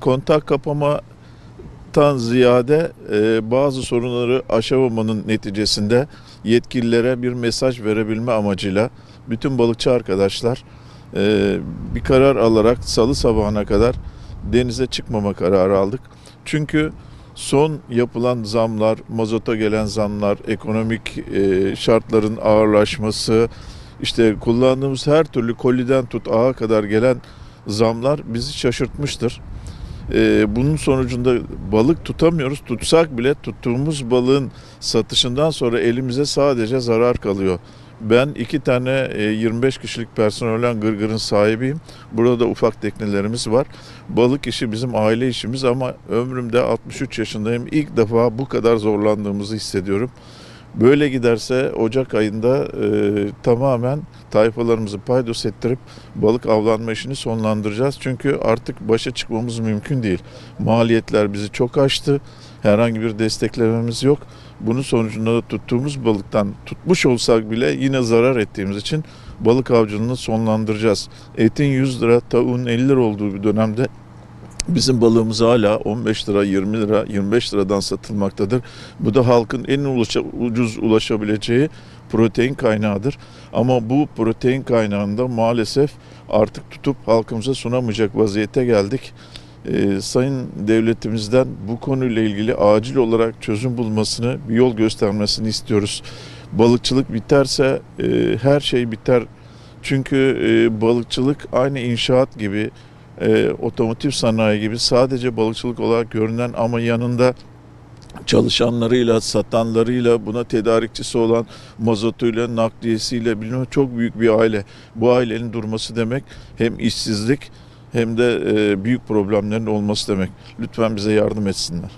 kontak kapamadan ziyade e, bazı sorunları aşamamanın neticesinde yetkililere bir mesaj verebilme amacıyla bütün balıkçı arkadaşlar e, bir karar alarak salı sabahına kadar denize çıkmama kararı aldık. Çünkü son yapılan zamlar, mazota gelen zamlar, ekonomik e, şartların ağırlaşması, işte kullandığımız her türlü koliden tut ağa kadar gelen zamlar bizi şaşırtmıştır. Ee, bunun sonucunda balık tutamıyoruz. Tutsak bile tuttuğumuz balığın satışından sonra elimize sadece zarar kalıyor. Ben iki tane e, 25 kişilik personel olan Gırgır'ın sahibiyim. Burada da ufak teknelerimiz var. Balık işi bizim aile işimiz ama ömrümde 63 yaşındayım. İlk defa bu kadar zorlandığımızı hissediyorum. Böyle giderse Ocak ayında e, tamamen tayfalarımızı paydos ettirip balık avlanma işini sonlandıracağız. Çünkü artık başa çıkmamız mümkün değil. Maliyetler bizi çok aştı. Herhangi bir desteklememiz yok. Bunun sonucunda da tuttuğumuz balıktan tutmuş olsak bile yine zarar ettiğimiz için balık avcılığını sonlandıracağız. Etin 100 lira, tavuğun 50 lira olduğu bir dönemde Bizim balığımız hala 15 lira, 20 lira, 25 liradan satılmaktadır. Bu da halkın en ulaşa- ucuz ulaşabileceği protein kaynağıdır. Ama bu protein kaynağında maalesef artık tutup halkımıza sunamayacak vaziyete geldik. Ee, sayın devletimizden bu konuyla ilgili acil olarak çözüm bulmasını, bir yol göstermesini istiyoruz. Balıkçılık biterse e, her şey biter. Çünkü e, balıkçılık aynı inşaat gibi e, otomotiv sanayi gibi sadece balıkçılık olarak görünen ama yanında çalışanlarıyla, satanlarıyla, buna tedarikçisi olan mazotuyla, nakliyesiyle bilmem çok büyük bir aile. Bu ailenin durması demek hem işsizlik hem de e, büyük problemlerin olması demek. Lütfen bize yardım etsinler.